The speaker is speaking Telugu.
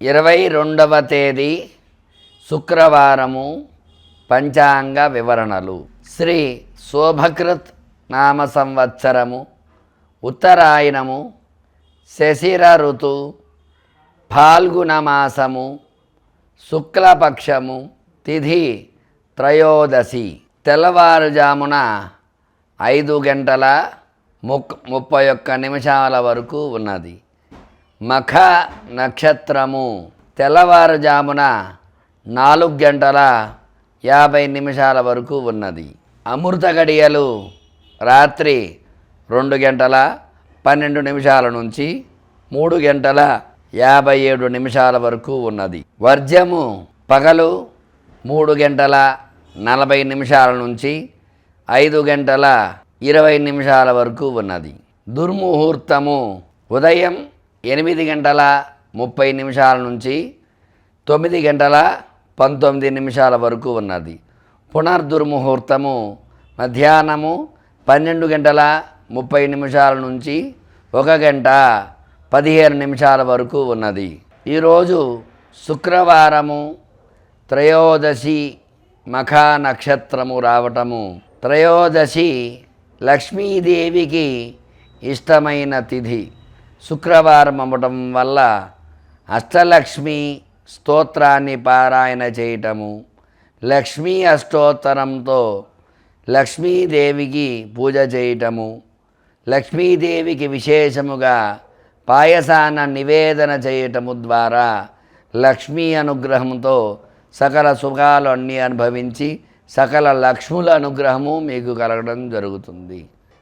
ఇరవై రెండవ తేదీ శుక్రవారము పంచాంగ వివరణలు. శ్రీ శోభకృత్ నామ సంవత్సరము ఉత్తరాయణము శశిర ఋతు ఫాల్గుణ మాసము శుక్లపక్షము తిథి త్రయోదశి. తెల్లవారుజామున ఐదు గంటల ముక్ ముప్పై ఒక్క నిమిషాల వరకు ఉన్నది. మఖ నక్షత్రము. తెల్లవారుజామున నాలుగు గంటల యాభై నిమిషాల వరకు ఉన్నది. అమృత గడియలు రాత్రి రెండు గంటల పన్నెండు నిమిషాల నుంచి మూడు గంటల యాభై ఏడు నిమిషాల వరకు ఉన్నది. వర్జము పగలు మూడు గంటల నలభై నిమిషాల నుంచి ఐదు గంటల ఇరవై నిమిషాల వరకు ఉన్నది. దుర్ముహూర్తము ఉదయం ఎనిమిది గంటల ముప్పై నిమిషాల నుంచి తొమ్మిది గంటల పంతొమ్మిది నిమిషాల వరకు ఉన్నది. పునర్దుర్ముహూర్తము మధ్యాహ్నము పన్నెండు గంటల ముప్పై నిమిషాల నుంచి ఒక గంట పదిహేను నిమిషాల వరకు ఉన్నది. ఈరోజు శుక్రవారము త్రయోదశి మఖా నక్షత్రము రావటము. త్రయోదశి లక్ష్మీదేవికి ఇష్టమైన తిథి. శుక్రవారం అవ్వటం వల్ల అష్టలక్ష్మి స్తోత్రాన్ని పారాయణ చేయటము లక్ష్మీ అష్టోత్తరంతో లక్ష్మీదేవికి పూజ చేయటము లక్ష్మీదేవికి విశేషముగా పాయసాన నివేదన చేయటము ద్వారా లక్ష్మీ అనుగ్రహంతో సకల సుఖాలు అన్నీ అనుభవించి సకల లక్ష్ముల అనుగ్రహము మీకు కలగడం జరుగుతుంది.